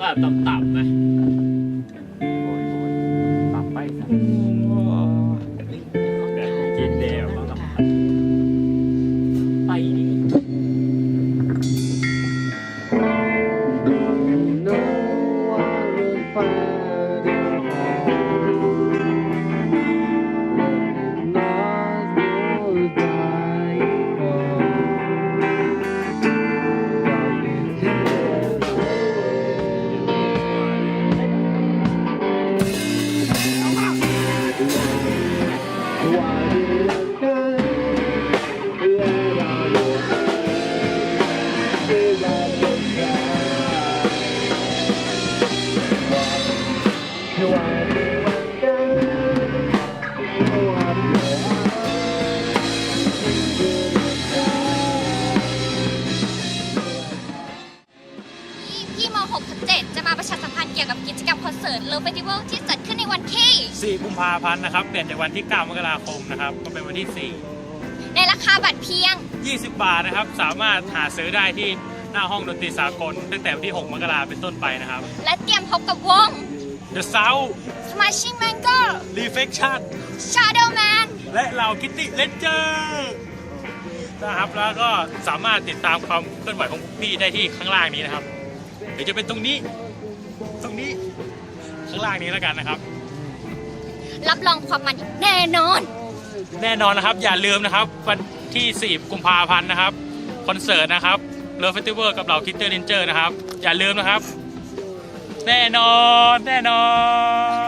ก็ต่ำๆนะปรับไปสัก พี่ม6ทับ7จะมาประชาสัมพันธ์เกี่ยวกับกิจกรรมคอนเสิร์ต Love Festival ที่จัดขึ้นในวันที่ 4 กุมภาพันธ์นะครับ เปลี่ยนจากวันที่ 9 มกราคมนะครับ ก็เป็นวันที่ ในราคาบัตรเพียง 4 20 บาทนะครับ สามารถหาซื้อได้ที่หน้าห้องดนตรีสากล ตั้งแต่วันที่ 6 มกราเป็นต้นไปนะครับ และเตรียมพบกับวง The Sound Smashing Mango Reflection Shadow Man และเราคิตตี้เลนเจอร์นะครับแล้วก็สามารถติดตามความเคลื่อนไหวของพวกพี่ได้ที่ข้างล่างนี้นะครับหรือจะเป็นตรงนี้ ตรงนี้ข้างล่างนี้แล้วกันนะครับ รับรองความมันแน่นอน แน่นอนนะครับ อย่าลืมนะครับ วันที่4กุมภาพันธ์นะครับคอนเสิร์ตนะครับเลิฟเฟสติวัลกับเราคิตเตอร์เรนเจอร์นะครับ อย่าลืมนะครับ แน่นอน แน่นอน